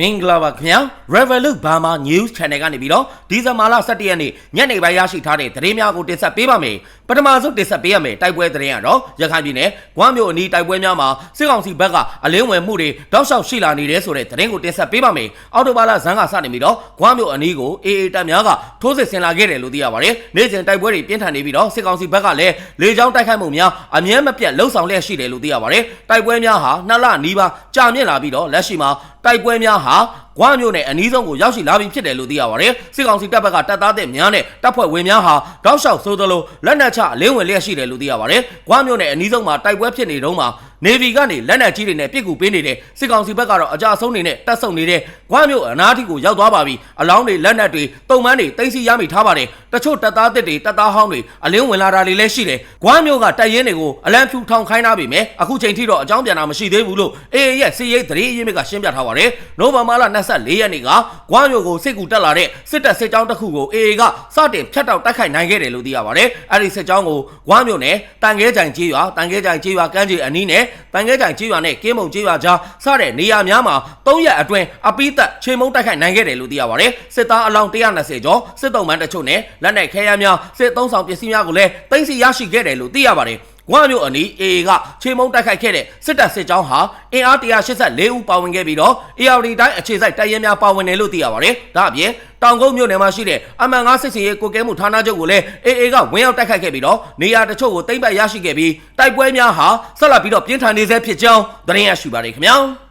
မင်္ဂလာပါခင်ဗျာ Revolut Burma News Channel ကနေပြီးတော့ဒီဇင်ဘာလ17ရက်နေ့ညနေပိုင်းရရှိထားတဲ့သတင်းများကိုတင်ဆက်ပေးပါမယ်ပထမဆုံးတင်ဆက်ပေးရမယ်တိုက်ပွဲသတင်းကတော့ရခိုင်ပြည်နယ်ဂွမ်းမြို့အနီးတိုက်ပွဲများမှာစစ်ကောင်စီဘက်ကအလင်းဝင်မှုတွေတောက်လျှောက်ရှိလာနေတဲ့ဆိုတဲ့သတင်းကိုတင်ဆက်ပေးပါမယ်အော်တိုဘာလဇန်ကစနေပြီးတော့ဂွမ်းမြို့အနီးကို AA တပ်များကထိုးစစ်ဆင်လာခဲ့တယ်လို့သိရပါတယ်နေ့စဉ်တိုက်ပွဲတွေပြင်းထန်နေပြီးတော့စစ်ကောင်စီဘက်ကလည်းလေကြောင်းတိုက်ခိုက်မှုများအမြဲမပြတ်လှုံ့ဆော်လျက်ရှိတယ်လို့သိရပါတယ်တိုက်ပွဲများဟာနှစ်လနီးပါးကြာမြင့်လာပြီးတော့လက်ရှိမှာ တိုက်ပွဲများဟာ ဂွားမြို့နယ်အနီးဆုံးကိုရောက်ရှိလာပြီဖြစ်တယ်လို့သိရပါတယ်စစ်ကောင်စီတပ်ဘက်ကတပ်သားတဲ့များနဲ့တပ်ဖွဲ့ဝင်များဟာတောက်လျှောက်ဆိုသလိုလက်နက်ချအလင်းဝင်လျက်ရှိတယ်လို့သိရပါတယ်ဂွားမြို့နယ်အနီးဆုံးမှာတိုက်ပွဲဖြစ်နေတုန်းမှာနေဗီကနေလက်နက်ကြီးတွေနဲ့ပြစ်ကူပေးနေတဲ့စစ်ကောင်စီဘက်ကတော့အကြဆုံးနေနဲ့တပ်ဆုပ်နေတဲ့ဂွားမြို့အနားထိကိုရောက်သွားပါပြီအလောင်းတွေလက်နက်တွေတုံမန်းတွေတင်စီရမိထားပါတယ်တချို့တပ်သားတစ်တွေတပ်သားဟောင်းတွေအလင်းဝင်လာတာတွေလည်းရှိတယ်ဂွားမြို့ကတပ်ရင်းတွေကိုအလံဖြူထောင်ခိုင်းထားပြီမယ်အခုချိန်ထိတော့အကြောင်းပြန်တာမရှိသေးဘူးလို့အေအေရဲ့စီရိတ်သတိအရေးမြစ်ကရှင်းပြထားပါတယ်နိုဝင်ဘာလ24ရက်နေ့ကဂွားမြို့ကိုစစ်ကူတက်လာတဲ့စစ်တပ်စစ်ကြောင်းတစ်ခုကိုအေအေကစတင်ဖျက်တောက်တိုက်ခိုက်နိုင်ခဲ့တယ်လို့သိရပါတယ်အဲ့ဒီစစ်ကြောင်းကိုဂွားမြို့နယ်တန်ခဲကြိုင်ကြီးရွာတန်ခဲကြိုင်ကြီးရွာကမ်းခြေအနီးနဲ့တန်ခဲကြိုင်ကြီးရွာနဲ့ကင်းမုံကြီးရွာကြားစတဲ့နေရာများမှာ၃ရက်အတွင်းအပိသက်ချေမုံတိုက်ခိုက်နိုင်ခဲ့တယ်လို့သိရပါတယ်စစ်သားအလောင်း120ကျော်စစ်တုံးမန်းတချို့နဲ့လက်နက်ခဲယမ်းများစစ်သုံးဆောင်ပစ္စည်းများကိုလည်းသိမ်းဆည်းရရှိခဲ့တယ်လို့သိရပါတယ် ဝါမျိုးအနီး AA ကခြေမုံတိုက်ခိုက်ခဲ့တဲ့စစ်တပ်စစ်ကြောင်းဟာအင်အား184ဦးပါဝင်ခဲ့ပြီးတော့ ARD တိုင်းအခြေစိုက်တပ်ရဲများပါဝင်တယ်လို့သိရပါတယ်။ဒါအပြင်တောင်ကုန်းမြို့နယ်မှာရှိတဲ့အမှန်ငါစစ်စင်ရေးကိုကဲမှုဌာနချုပ်ကိုလည်း AA ကဝင်ရောက်တိုက်ခိုက်ခဲ့ပြီးတော့နေရာတချို့ကိုသိမ်းပိုက်ရရှိခဲ့ပြီးတိုက်ပွဲများဟာဆက်လက်ပြီးတော့ပြင်းထန်နေဆဲဖြစ်ကြောင်းသတင်းရရှိပါတယ်ခင်ဗျာ။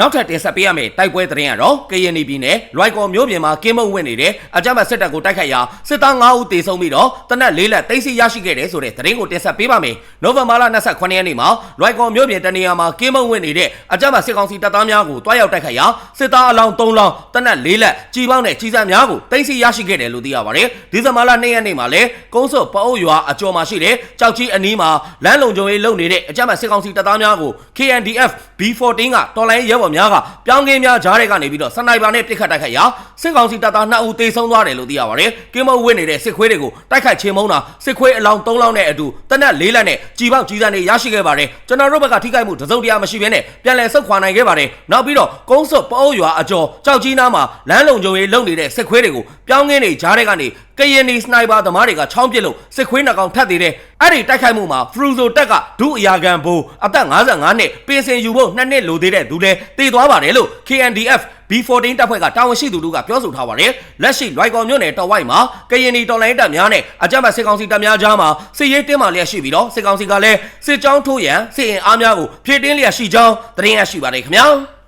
နောက်ထပ်တင်ဆက်ပေးရမယ့်တိုက်ပွဲသတင်းကတော့ကရင်ပြည်နယ်လွိုက်ကော်မြို့ပြင်မှာကင်းမုံဝင်နေတဲ့အကြမ်းဖက်စစ်တပ်ကိုတိုက်ခိုက်ရာစစ်သား9ဦးတေဆုံးပြီးတော့တနက်လေးလက်တိတ်ဆိရရှိခဲ့တယ်ဆိုတဲ့သတင်းကိုတင်ဆက်ပေးပါမယ်။နိုဝင်ဘာလ28ရက်နေ့မှာလွိုက်ကော်မြို့ပြင်တနေရာမှာကင်းမုံဝင်နေတဲ့အကြမ်းဖက်စစ်ကောင်စီတပ်သားများကိုတွားရောက်တိုက်ခိုက်ရာစစ်သားအလောင်း3လောင်းတနက်လေးလက်ကြီးပေါင်းတဲ့ကြီးစံများကိုတိတ်ဆိရရှိခဲ့တယ်လို့သိရပါတယ်။ဒီဇင်ဘာလ2ရက်နေ့မှာလည်းကုန်းစော့ပအုပ်ရွာအကျော်မှာရှိတဲ့ကြောက်ကြီးအနီးမှာလမ်းလုံခြုံရေးလုပ်နေတဲ့အကြမ်းဖက်စစ်ကောင်စီတပ်သားများကို KNDF B14 ကတော်လိုင်းရဲဘော်များကပြောင်းကင်းများကြားထဲကနေပြီးတော့စနိုက်ပါနဲ့ပစ်ခတ်တိုက်ခိုက်ရာစစ်ကောင်စီတပ်သား2ဦးသေဆုံးသွားတယ်လို့သိရပါတယ်။ကင်းမုံဝင်းနေတဲ့စစ်ခွေးတွေကိုတိုက်ခိုက်ချေမှုန်းတာစစ်ခွေးအလောင်း3လောင်းနဲ့အတူတနက်၄လက်နဲ့ကြီးပေါက်ကြီးစံတွေရရှိခဲ့ပါတယ်။ကျွန်တော်တို့ဘက်ကထိခိုက်မှုတစုံတရာမရှိဘဲနဲ့ပြန်လည်ဆုတ်ခွာနိုင်ခဲ့ပါတယ်။နောက်ပြီးတော့ကုန်းစော့ပအုပ်ရွာအကျော်ကြောက်ကြီးနားမှာလမ်းလုံခြုံရေးလုပ်နေတဲ့စစ်ခွေးတွေကိုပြောင်းကင်းတွေကြားထဲကနေကရင်နီစနိုက်ပါသမားတွေကချောင်းပစ်လို့စစ်ခွေးနှကောင်ထပ်သေးတယ်။အဲ့ဒီတိုက်ခိုက်မှုမှာဖရူဇိုတက်ကဒုအရာခံဘိုးအသက်55နှစ်ပင်စင်ယူဖို့နှစ်နှစ်လိုသေးတဲ့သူလည်းတည်သွားပါတယ်လို့ KNDF B14 တပ်ဖွဲ့ကတာဝန်ရှိသူတို့ကပြောဆိုထားပါတယ်။လက်ရှိလွိုက်ကော်မြို့နယ်တော်ဝိုက်မှာကရင်နီတော်လိုင်းတပ်များနဲ့အကြမ်းဖက်စစ်ကောင်စီတပ်များကြားမှာစစ်ရေးတင်းမာလျက်ရှိပြီးတော့စစ်ကောင်စီကလည်းစစ်ကြောင်းထိုးရန်စစ်အင်အားများကိုဖြည့်တင်းလျက်ရှိကြောင်းသတင်းရရှိပါတယ်ခင်ဗျာ။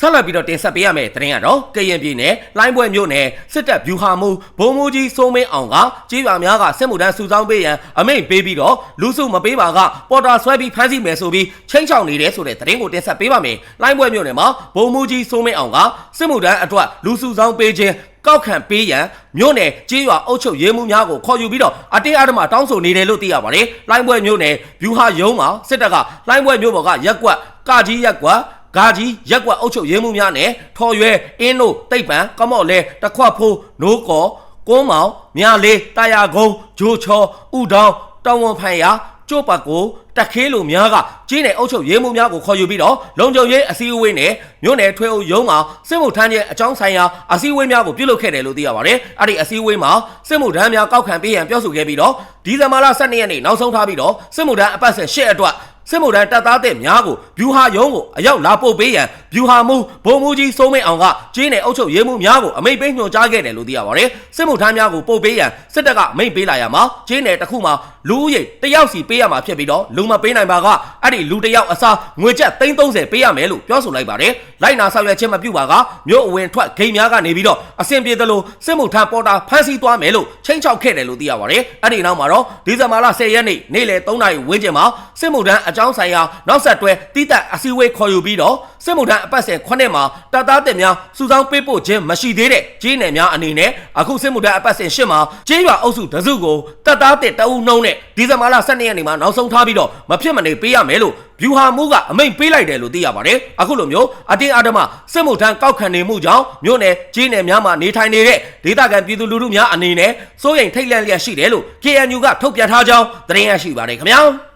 ဆက်လက်ပြီးတော့တင်ဆက်ပေးရမယ့်သတင်းကတော့ကရင်ပြည်နယ်လိုင်းပွဲမြို့နယ်စစ်တပ်ဗျူဟာမှုဘုံမူကြီးစိုးမင်းအောင်ကကြေးရွာများကစစ်မှုထမ်းစုဆောင်းပေးရန်အမိန့်ပေးပြီးတော့လူစုမပေးပါကပေါ်တာဆွဲပြီးဖမ်းဆီးမယ်ဆိုပြီးချင်းချောင်နေတယ်ဆိုတဲ့သတင်းကိုတင်ဆက်ပေးပါမယ်။လိုင်းပွဲမြို့နယ်မှာဘုံမူကြီးစိုးမင်းအောင်ကစစ်မှုထမ်းအတွက်လူစုဆောင်းပေးခြင်းကောက်ခံပေးရန်မြို့နယ်ကြေးရွာအုပ်ချုပ်ရေးမှုများကိုခေါ်ယူပြီးတော့အတင်းအဓမ္မတောင်းဆိုနေတယ်လို့သိရပါတယ်။လိုင်းပွဲမြို့နယ်ဗျူဟာရုံးမှာစစ်တပ်ကလိုင်းပွဲမြို့ပေါ်ကရက်ကွက်ကကြီးရက်ကွက် ဂါကြီးရက်ကွက်အုပ်ချုပ်ရေးမှုများနဲ့ထော်ရွဲအင်းတို့တိတ်ပံကမော့လဲတခွတ်ဖိုးနိုးကောကုန်းမောင်မြလေးတာယာကုန်းဂျိုချောဥဒေါင်းတောင်ဝန်ဖန်ရကျို့ပတ်ကိုတက်ခဲလိုများကကြီးနယ်အုပ်ချုပ်ရေးမှုများကိုခေါ်ယူပြီးတော့လုံခြုံရေးအစည်းအဝေးနဲ့မြို့နယ်ထွေအုပ်ရုံးမှာစစ်မှုထမ်းရဲ့အကြောင်းဆိုင်ရာအစည်းအဝေးများကိုပြုလုပ်ခဲ့တယ်လို့သိရပါတယ်။အဲ့ဒီအစည်းအဝေးမှာစစ်မှုထမ်းများကောက်ခံပေးရန်ပြောဆိုခဲ့ပြီးတော့ဒီဇင်ဘာလ12ရက်နေ့နောက်ဆုံးထားပြီးတော့စစ်မှုထမ်းအပတ်စဉ်8အတွက် စစ်မှုထမ်းတပ်သားတဲ့များကိုဗျူဟာရုံးကိုအရောက်လာပို့ပေးရန်ဗျူဟာမှုဘုံမူကြီးစိုးမင်းအောင်ကကျင်းနယ်အုပ်ချုပ်ရေးမှုများကိုအမိန့်ပေးညွှန်ကြားခဲ့တယ်လို့သိရပါတယ်စစ်မှုထမ်းများကိုပို့ပေးရန်စစ်တပ်ကအမိန့်ပေးလာရမှာကျင်းနယ်တစ်ခုမှာလူဦးရေတယောက်စီပေးရမှာဖြစ်ပြီးတော့လူမပေးနိုင်ပါကအဲ့ဒီလူတယောက်အစားငွေကျပ်330ပေးရမယ်လို့ပြောဆိုလိုက်ပါတယ်လိုက်နာဆောင်ရွက်ခြင်းမပြုပါကမြို့အဝင်ထွက်ဂိမ်းများကနေပြီးတော့အဆင်ပြေသလိုစစ်မှုထမ်းပေါ်တာဖမ်းဆီးသွားမယ်လို့ချိန်ချောက်ခဲ့တယ်လို့သိရပါတယ်အဲ့ဒီနောက်မှာတော့ဒီဇင်ဘာလ10ရက်နေ့နေ့လယ်3နာရီဝန်းကျင်မှာစစ်မှုထမ်းအကြောင်းဆိုင်ရာနောက်ဆက်တွဲတိတက်အစည်းအဝေးခေါ်ယူပြီးတော့စစ်မှုထမ်းအပတ်စဉ်9မှာတပ်သားတက်များစုဆောင်းပေးပို့ခြင်းမရှိသေးတဲ့ကြေးနယ်များအနေနဲ့အခုစစ်မှုထမ်းအပတ်စဉ်10မှာကြေးရွာအုပ်စုတစုကိုတပ်သားတက်တအုပ်နှုံးနဲ့ဒီဇင်ဘာလ12ရက်နေ့မှာနောက်ဆုံးထားပြီးတော့မဖြစ်မနေပေးရမယ်လို့ဗျူဟာမှုကအမိန့်ပေးလိုက်တယ်လို့သိရပါတယ်အခုလိုမျိုးအတင်းအဓမ္မစစ်မှုထမ်းကောက်ခံနေမှုကြောင့်မြို့နယ်ကြီးနယ်များမှာနေထိုင်နေတဲ့ဒေသခံပြည်သူလူထုများအနေနဲ့စိုးရိမ်ထိတ်လန့်လျက်ရှိတယ်လို့ KNU ကထုတ်ပြန်ထားကြောင်းသတင်းရရှိပါတယ်ခင်ဗျာ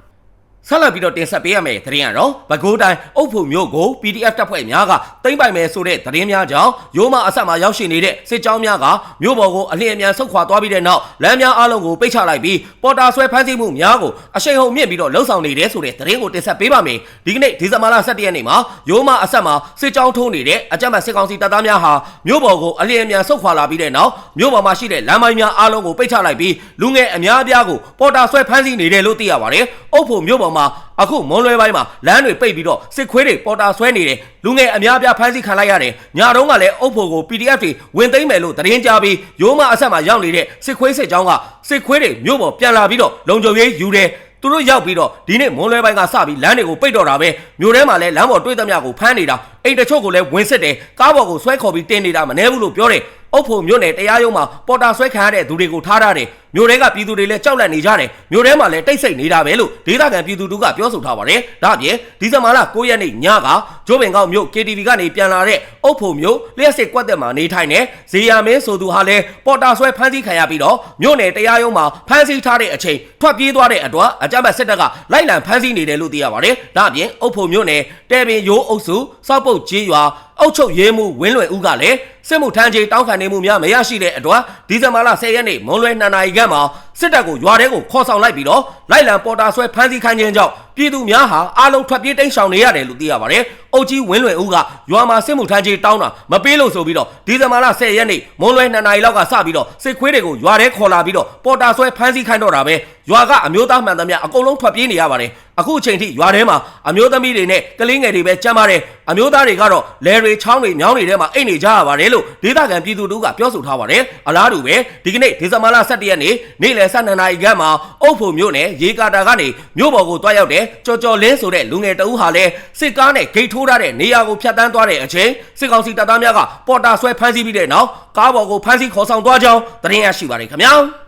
ဆက်လက်ပြီးတော့တင်ဆက်ပေးရမယ့်သတင်းကတော့ပဲခူးတိုင်းအုပ်ဖို့မျိုးကို PDF တပ်ဖွဲ့များကသိမ့်ပိုင်မယ်ဆိုတဲ့သတင်းများကြောင့်ရိုးမအဆက်မှာရောက်ရှိနေတဲ့စစ်ကြောင်းများကမြို့ပေါ်ကိုအလင်းအမြန်ဆုတ်ခွာသွားပြီးတဲ့နောက်လမ်းများအလုံးကိုပိတ်ချလိုက်ပြီးပေါ်တာဆွဲဖမ်းဆီးမှုများကိုအရှိန်ဟုန်မြင့်ပြီးတော့လှုံ့ဆော်နေတယ်ဆိုတဲ့သတင်းကိုတင်ဆက်ပေးပါမယ်ဒီကနေ့ဒီဇင်ဘာလ17ရက်နေ့မှာရိုးမအဆက်မှာစစ်ကြောင်းထိုးနေတဲ့အကြမ်းဖက်စစ်ကောင်စီတပ်သားများဟာမြို့ပေါ်ကိုအလင်းအမြန်ဆုတ်ခွာလာပြီးတဲ့နောက်မြို့ပေါ်မှာရှိတဲ့လမ်းမိုင်းများအလုံးကိုပိတ်ချလိုက်ပြီးလူငယ်အများအပြားကိုပေါ်တာဆွဲဖမ်းဆီးနေတယ်လို့သိရပါတယ်အုပ်ဖို့မြို့ပေါ်မှာအခုမွန်လွဲပိုင်းမှာလမ်းတွေပိတ်ပြီးတော့စစ်ခွေးတွေပေါ်တာဆွဲနေတယ်လူငယ်အများအပြားဖမ်းဆီးခံလိုက်ရတယ်ညတုန်းကလည်းအုပ်ဖို့ကို PDF တွေဝင်သိမ်းမယ်လို့သတင်းကြားပြီးရိုးမအဆက်မှာရောက်နေတဲ့စစ်ခွေးစစ်ကြောင်းကစစ်ခွေးတွေမြို့ပေါ်ပြန်လာပြီးတော့လုံခြုံရေးယူတယ်သူတို့ရောက်ပြီးတော့ဒီနေ့မွန်လွဲပိုင်းကစပြီးလမ်းတွေကိုပိတ်တော့တာပဲမြို့ထဲမှာလည်းလမ်းပေါ်တွေ့သမျှကိုဖမ်းနေတာအိမ်တချို့ကိုလည်းဝင်စစ်တယ်ကားပေါ်ကိုဆွဲခေါ်ပြီးတင်နေတာမနှဲဘူးလို့ပြောတယ် အုပ်ဖို့မြို့နယ်တရားရုံးမှာပေါ်တာဆွဲခံရတဲ့သူတွေကိုထားထားတယ်မြို့ထဲကပြည်သူတွေလည်းကြောက်လန့်နေကြတယ်မြို့ထဲမှာလည်းတိတ်ဆိတ်နေတာပဲလို့ဒေသခံပြည်သူတို့ကပြောဆိုထားပါတယ်ဒါ့အပြင်ဒီဇင်ဘာလ9ရက်နေ့ညကဂျိုးပင်ကောက်မြို့ KTV ကနေပြန်လာတဲ့အုပ်ဖို့မြို့လျှက်စစ်ကွက်သက်မှာနေထိုင်နေဇေယျမင်းဆိုသူဟာလည်းပေါ်တာဆွဲဖမ်းဆီးခံရပြီးတော့မြို့နယ်တရားရုံးမှာဖမ်းဆီးထားတဲ့အချိန်ထွက်ပြေးသွားတဲ့အတွက်အကြမ်းဖက်စစ်တပ်ကလိုက်လံဖမ်းဆီးနေတယ်လို့သိရပါတယ်ဒါ့အပြင်အုပ်ဖို့မြို့နယ်တဲပင်ရိုးအုပ်စုစောက်ပုတ်ကြီးရွာအုတ်ချုပ်ရေးမှုဝင်းလွယ်ဦးကလည်း စစ်မှုထမ်းချိန်တောင်းခံနေမှုများမရရှိတဲ့အတွက်ဒီဇင်ဘာလ10ရက်နေ့မွန်လွယ်2နာရီခန့်မှာစစ်တပ်ကိုရွာထဲကိုခေါ်ဆောင်လိုက်ပြီးတော့လိုက်လံပေါ်တာဆွဲဖမ်းဆီးခိုင်းခြင်းကြောင့်ပြည်သူများဟာအလုံးထွက်ပြေးတိမ်းရှောင်နေရတယ်လို့သိရပါတယ်။အုတ်ကြီးဝင်းလွယ်ဦးကရွာမှာစစ်မှုထမ်းချိန်တောင်းတာမပေးလို့ဆိုပြီးတော့ဒီဇင်ဘာလ10ရက်နေ့မွန်လွယ်2နာရီလောက်ကစပြီးတော့စစ်ခွေးတွေကိုရွာထဲခေါ်လာပြီးတော့ပေါ်တာဆွဲဖမ်းဆီးခိုင်းတော့တာပဲရွာကအမျိုးသားမှန်သမျှအကုန်လုံးထွက်ပြေးနေရပါတယ်။အခုအချိန်ထိရွာထဲမှာအမျိုးသမီးတွေနဲ့ကလေးငယ်တွေပဲကြမ်းပါတယ်အမျိုးသားတွေကတော့လယ်တွေချောင်းတွေမြောင်းတွေထဲမှာအိတ်နေကြရပါတယ်လို့ဒေသခံပြည်သူတို့ကပြောဆိုထားပါတယ်အလားတူပဲဒီကနေ့ဒီဇင်ဘာလ17ရက်နေ့နေ့လယ်12နာရီခန့်မှာအုပ်ဖို့မြို့နယ်ရေကာတာကနေမြို့ပေါ်ကိုတွားရောက်တဲ့ကြော်ကြော်လင်းဆိုတဲ့လူငယ်တအူးဟာလည်းစစ်ကားနဲ့ဂိတ်ထိုးထားတဲ့နေရာကိုဖျက်ဆီးသွားတဲ့အချိန်စစ်ကောင်စီတပ်သားများကပေါ်တာဆွဲဖမ်းဆီးပြီးတဲ့နောက်ကားပေါ်ကိုဖမ်းဆီးခေါ်ဆောင်သွားကြောင်းသတင်းရရှိပါတယ်ခင်ဗျာ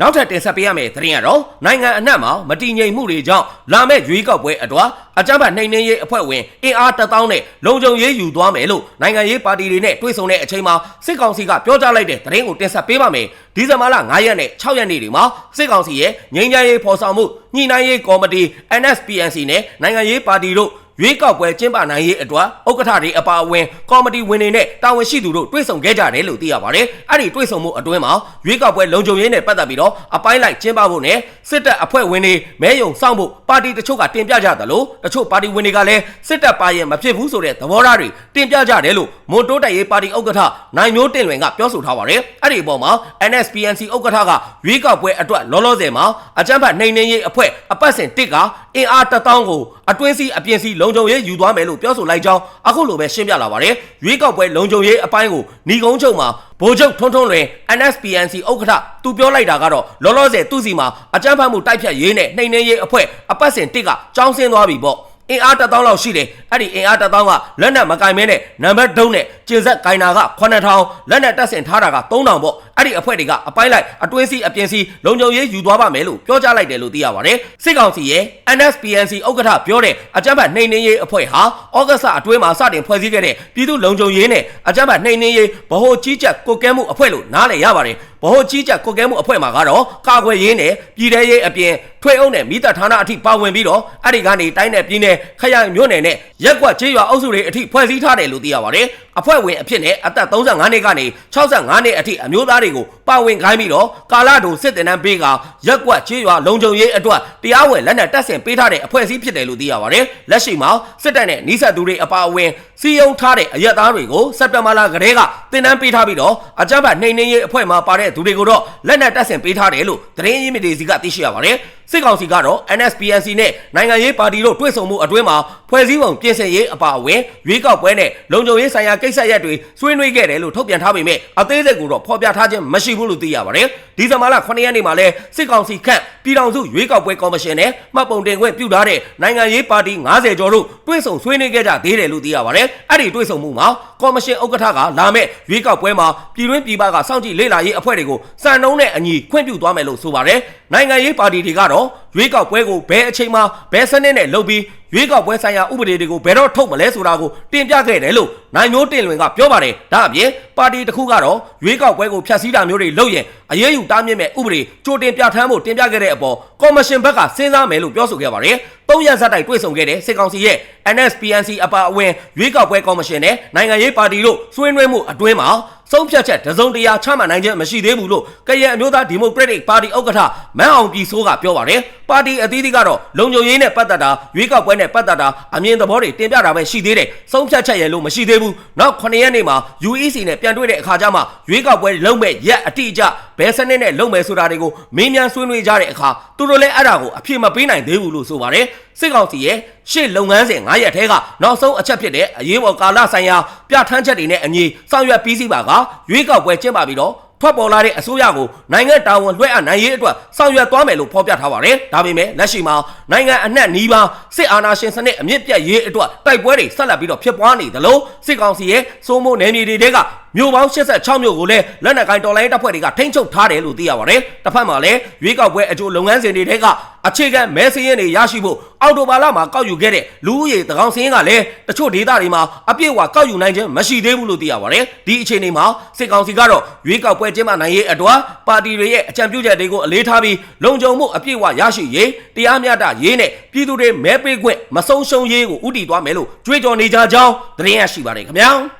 နောက်ထပ်တင်ဆက်ပေးရမယ့်သတင်းကတော့နိုင်ငံအနှံ့မှာမတည်ငြိမ်မှုတွေကြောင့်လာမယ့်ရွေးကောက်ပွဲအတွက်အကြမ်းဖက်နှိမ်နင်းရေးအဖွဲ့ဝင်အင်အား1000နဲ့လုံခြုံရေးယူသွားမယ်လို့နိုင်ငံရေးပါတီတွေနဲ့တွေ့ဆုံတဲ့အချိန်မှာစစ်ကောင်စီကပြောကြားလိုက်တဲ့သတင်းကိုတင်ဆက်ပေးပါမယ်။ဒီဇင်ဘာလ9ရက်နဲ့6ရက်နေ့တွေမှာစစ်ကောင်စီရဲ့ငြိမ်းချမ်းရေးဖော်ဆောင်မှုညှိနှိုင်းရေးကော်မတီ NSPNC နဲ့နိုင်ငံရေးပါတီတို့ ရွေးကောက်ပွဲကျင်းပနိုင်ရေးအတွက်ဥက္ကဋ္ဌတွေအပါအဝင်ကော်မတီဝင်တွေနဲ့တာဝန်ရှိသူတို့တွေ့ဆုံခဲ့ကြတယ်လို့သိရပါတယ်။အဲ့ဒီတွေ့ဆုံမှုအတွင်းမှာရွေးကောက်ပွဲလုံခြုံရေးနဲ့ပတ်သက်ပြီးတော့အပိုင်းလိုက်ကျင်းပဖို့နဲ့စစ်တပ်အဖွဲ့ဝင်တွေမဲယုံစောင့်ဖို့ပါတီတချို့ကတင်ပြကြသလိုတချို့ပါတီဝင်တွေကလည်းစစ်တပ်ပါရင်မဖြစ်ဘူးဆိုတဲ့သဘောထားတွေတင်ပြကြတယ်လို့မွန်တိုးတက်ရေးပါတီဥက္ကဋ္ဌနိုင်မျိုးတင်လွင်ကပြောဆိုထားပါတယ်။အဲ့ဒီအပေါ်မှာ NSPNC ဥက္ကဋ္ဌကရွေးကောက်ပွဲအတွက်လောလောဆယ်မှာအကြမ်းဖက်နှိမ်နင်းရေးအဖွဲ့အပတ်စဉ်တစ်ကအင်အားတစ်တောင်းကိုအတွင်းစီအပြင်စီလုံခြုံရေးယူသွားမယ်လို့ပြောဆိုလိုက်ကြောင်းအခုလိုပဲရှင်းပြလာပါတယ်။ရွေးကောက်ပွဲလုံခြုံရေးအပိုင်းကိုဏီကုန်းချုပ်မှာဗိုလ်ချုပ်ထွန်းထွန်းလွင် NSPNC ဥက္ကဋ္ဌသူပြောလိုက်တာကတော့လောလောဆယ်သူ့စီမှာအကြမ်းဖက်မှုတိုက်ဖြတ်ရေးနဲ့နှိမ်နင်းရေးအဖွဲ့အပတ်စဉ်တစ်ကကြောင်းဆင်းသွားပြီပေါ့။ အင်အား1000လောက်ရှိတယ်အဲ့ဒီအင်အား1000ကလက်နက်မကင်မဲနဲ့နံပါတ်3နဲ့ကျင်ဆက်ကင်နာက9000လက်နက်တက်ဆင်ထားတာက3000ပေါ့အဲ့ဒီအဖွဲ့တွေကအပိုင်းလိုက်အတွင်းစီအပြင်စီလုံခြုံရေးယူသွားပါမယ်လို့ပြောကြားလိုက်တယ်လို့သိရပါတယ်စစ်ကောင်စီရဲ့ NSPNC ဥက္ကဋ္ဌပြောတဲ့အကြမ်းဖက်နှိမ်နင်းရေးအဖွဲ့ဟာဩဂတ်စ်အတွင်းမှာစတင်ဖွဲ့စည်းခဲ့တဲ့ပြည်သူ့လုံခြုံရေးနဲ့အကြမ်းဖက်နှိမ်နင်းရေးဗဟိုကြီးကြပ်ကွက်ကဲမှုအဖွဲ့လို့နားလည်ရပါတယ်ဗဟိုကြီးကြပ်ကွက်ကဲမှုအဖွဲ့မှာကတော့ကာကွယ်ရေးနဲ့ပြည်ထရေးအပြင်ထွေအုပ်နဲ့မိသက်ဌာနအထိပါဝင်ပြီးတော့အဲ့ဒီကနေတိုင်းနဲ့ပြည်နယ်ခရိုင်မြို့နယ်နဲ့ရက်ကွက်ကျေးရွာအုပ်စုတွေအထိဖွဲ့စည်းထားတယ်လို့သိရပါတယ်အဖွဲ့ဝင်အဖြစ်နဲ့အသက်35နှစ်ကနေ65နှစ်အထိအမျိုးသားတွေကိုပါဝင်ခိုင်းပြီးတော့ကာလာဒိုစစ်တင်တန်းပေးကရက်ကွက်ကျေးရွာလုံခြုံရေးအတွက်တရားဝင်လက်နက်တပ်ဆင်ပေးထားတဲ့အဖွဲ့အစည်းဖြစ်တယ်လို့သိရပါတယ်လက်ရှိမှာစစ်တပ်နဲ့နှိစက်သူတွေအပါအဝင်စီယုံထားတဲ့အရက်သားတွေကိုစက်တဘာလကတည်းကတင်တန်းပေးထားပြီးတော့အကြမ်းဖက်နှိမ်နင်းရေးအဖွဲ့မှာပါတဲ့သူတွေကိုတော့လက်နက်တပ်ဆင်ပေးထားတယ်လို့သတင်းရင်းမြစ်တွေစီကသိရှိရပါတယ်စစ်ကောင်စီကတော့ NSPNC နဲ့နိုင်ငံရေးပါတီတို့တွေ့ဆုံမှုအတွင်းမှာ ဖွဲ့စည်းပုံပြင်ဆင်ရေးအပါအဝင်ရွေးကောက်ပွဲနဲ့လုံခြုံရေးဆိုင်ရာကိစ္စရပ်တွေဆွေးနွေးခဲ့တယ်လို့ထုတ်ပြန်ထားပေမဲ့အသေးစိတ်ကိုတော့ဖော်ပြထားခြင်းမရှိဘူးလို့သိရပါတယ်။ဒီဇင်ဘာလ9ရက်နေ့မှာလဲစစ်ကောင်စီခန့်ပြည်ထောင်စုရွေးကောက်ပွဲကော်မရှင်နဲ့မှတ်ပုံတင်ခွင့်ပြုထားတဲ့နိုင်ငံရေးပါတီ90ကျော်တို့တွေ့ဆုံဆွေးနွေးခဲ့ကြသေးတယ်လို့သိရပါတယ်။အဲ့ဒီတွေ့ဆုံမှုမှာကော်မရှင်ဥက္ကဋ္ဌကလာမဲ့ရွေးကောက်ပွဲမှာပြည်တွင်းပြည်ပကစောင့်ကြည့်လေ့လာရေးအဖွဲ့တွေကိုစံနှုန်းနဲ့အညီခွင့်ပြုသွားမယ်လို့ဆိုပါတယ်။နိုင်ငံရေးပါတီတွေကတော့ရွေးကောက်ပွဲကိုဘယ်အချိန်မှဘယ်စနစ်နဲ့လုပ်ပြီးရွေးကောက်ပွဲဆိုင်ရာဥပဒေတွေကိုဘယ်တော့ထုတ်မလဲဆိုတာကိုတင်ပြခဲ့တယ်လို့နိုင်မျိုးတင်လွင်ကပြောပါတယ်ဒါအပြင်ပါတီတစ်ခုကတော့ရွေးကောက်ပွဲကိုဖျက်ဆီးတာမျိုးတွေလုပ်ရင်အရေးယူတားမြစ်မဲ့ဥပဒေကြိုတင်ပြဋ္ဌာန်းဖို့တင်ပြခဲ့တဲ့အပေါ် ကော်မရှင်ဘက်ကစဉ်းစားမယ်လို့ပြောဆိုခဲ့ပါတယ်။သုံးရက်ဆက်တိုက်တွေ့ဆုံခဲ့တဲ့စစ်ကောင်စီရဲ့ NSPNC အပါအဝင်ရွေးကောက်ပွဲကော်မရှင်နဲ့နိုင်ငံရေးပါတီတို့ဆွေးနွေးမှုအတွင်းမှာဆုံးဖြတ်ချက်တစုံတရာချမှတ်နိုင်ခြင်းမရှိသေးဘူးလို့ကရင်အမျိုးသားဒီမိုကရက်တစ်ပါတီဥက္ကဋ္ဌမန်းအောင်ပြည်စိုးကပြောပါတယ်။ပါတီအသီးသီးကတော့လုံခြုံရေးနဲ့ပတ်သက်တာရွေးကောက်ပွဲနဲ့ပတ်သက်တာအမြင်သဘောတွေတင်ပြတာပဲရှိသေးတယ်။ဆုံးဖြတ်ချက်ရဲ့လို့မရှိသေးဘူး။နောက်9ရက်နေ့မှာ UEC နဲ့ပြန်တွေ့တဲ့အခါကျမှရွေးကောက်ပွဲလုံမဲ့ရက်အတိအကျ ဘယ်စနစ်နဲ့လုံမဲ့ဆိုတာတွေကိုမေးမြန်းဆွေးနွေးကြတဲ့အခါသူတို့လည်းအဲ့ဒါကိုအပြည့်မပေးနိုင်သေးဘူးလို့ဆိုပါတယ်။စစ်ကောင်စီရဲ့ရှေ့လုပ်ငန်းစဉ်9ရက်ထဲကနောက်ဆုံးအချက်ဖြစ်တဲ့အရေးပေါ်ကာလဆိုင်ရာပြဋ္ဌာန်းချက်တွေနဲ့အညီဆောင်ရွက်ပြီးစီးပါကရွေးကောက်ပွဲကျင်းပပြီးတော့ထွက်ပေါ်လာတဲ့အစိုးရကိုနိုင်ငံတာဝန်လွှဲအပ်နိုင်ရေးအတွက်ဆောင်ရွက်သွားမယ်လို့ဖော်ပြထားပါတယ်။ဒါပေမဲ့လက်ရှိမှာနိုင်ငံအနှံ့နီးပါးစစ်အာဏာရှင်စနစ်အမြင့်ပြတ်ရေးအတွက်တိုက်ပွဲတွေဆက်လက်ပြီးတော့ဖြစ်ပွားနေသလိုစစ်ကောင်စီရဲ့စိုးမိုးနယ်မြေတွေတဲကမြို့ပေါင်း86မြို့ကိုလည်းလက်နက်ကိုင်တော်လိုင်းတပ်ဖွဲ့တွေကထိန်းချုပ်ထားတယ်လို့သိရပါတယ်။တစ်ဖက်မှာလည်းရွေးကောက်ပွဲအကျိုးလုပ်ငန်းစဉ်တွေတဲကအခြေခံမဲစင်းရင်တွေရရှိဖို့အော်တိုဘာလမှာကောက်ယူခဲ့တဲ့လူဦးရေတကောင်စင်းကလည်းတချို့ဒေသတွေမှာအပြည့်အဝကောက်ယူနိုင်ခြင်းမရှိသေးဘူးလို့သိရပါတယ်။ဒီအခြေအနေမှာစစ်ကောင်စီကတော့ရွေးကောက်ပွဲကျင်းပနိုင်ရေးအတွက်ပါတီတွေရဲ့အကြံပြုချက်တွေကိုအလေးထားပြီးလုံခြုံမှုအပြည့်အဝရရှိရေးတရားမျှတရေးနဲ့ပြည်သူတွေမဲပေးခွင့်မဆုံးရှုံးရေးကိုဥတည်သွားမယ်လို့ကြွေးကြော်နေကြကြောင်းသတင်းရရှိပါတယ်ခင်ဗျာ။